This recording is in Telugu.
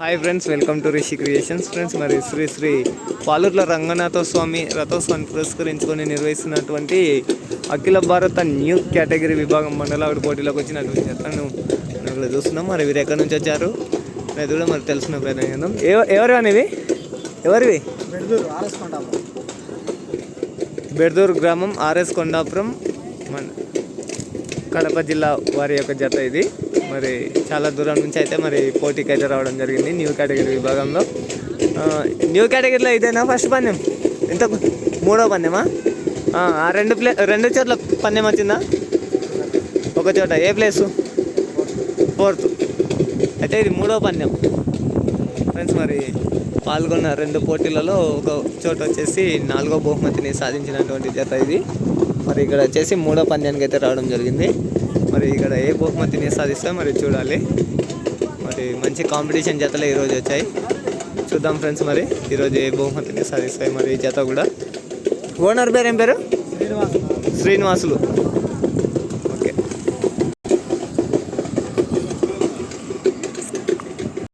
Hi friends welcome to Rishi creations friends మరి శ్రీ శ్రీ పాలూర్ల రంగనాథ స్వామి రథోత్సవాన్ని పురస్కరించుకొని నిర్వహిస్తున్నటువంటి అఖిల భారత న్యూ కేటగిరీ విభాగం మండలావిడ పోటీలోకి వచ్చినటువంటి జతను మనం ఇక్కడ చూస్తున్నాం. మరి వీరు ఎక్కడి నుంచి వచ్చారు? అనేది కూడా మరి తెలుసుకునే ప్రయత్నం చేద్దాం ఎవ- ఎవరు అనేవి ఎవరివి? బెడదూరు గ్రామం ఆర్ఎస్ కొండాపురం మన కడప జిల్లా వారి యొక్క జత ఇది. మరి చాలా దూరం నుంచి అయితే మరి పోటీకి అయితే రావడం జరిగింది న్యూ కేటగిరీ విభాగంలో. న్యూ కేటగిరీలో ఇదేనా ఫస్ట్ పందెం? ఎంత మూడో పందెమా? ఆ, ఆ రెండు ప్లే రెండు చోట్ల పందెం వచ్చిందా? ఒక చోట ఏ ప్లేసు? ఫోర్త్. అయితే ఇది మూడో పందెం. ఫ్రెండ్స్ మరి పాల్గొన్న రెండు పోటీలలో ఒక చోట వచ్చేసి నాలుగో బహుమతిని సాధించినటువంటి జత ఇది. మరి ఇక్కడ వచ్చేసి మూడో పంద్యానికి అయితే రావడం జరిగింది. మరి ఇక్కడ ఏ బహుమతిని సాధిస్తే మరి చూడాలి. మరి మంచి కాంపిటీషన్ జతలు ఈరోజు వచ్చాయి. చూద్దాం ఫ్రెండ్స్ మరి ఈరోజు ఏ బహుమతిని సాధిస్తాయి మరి ఈ జత కూడా. ఓనర్ పేరు ఏం పేరు? శ్రీనివాస్. శ్రీనివాసులు.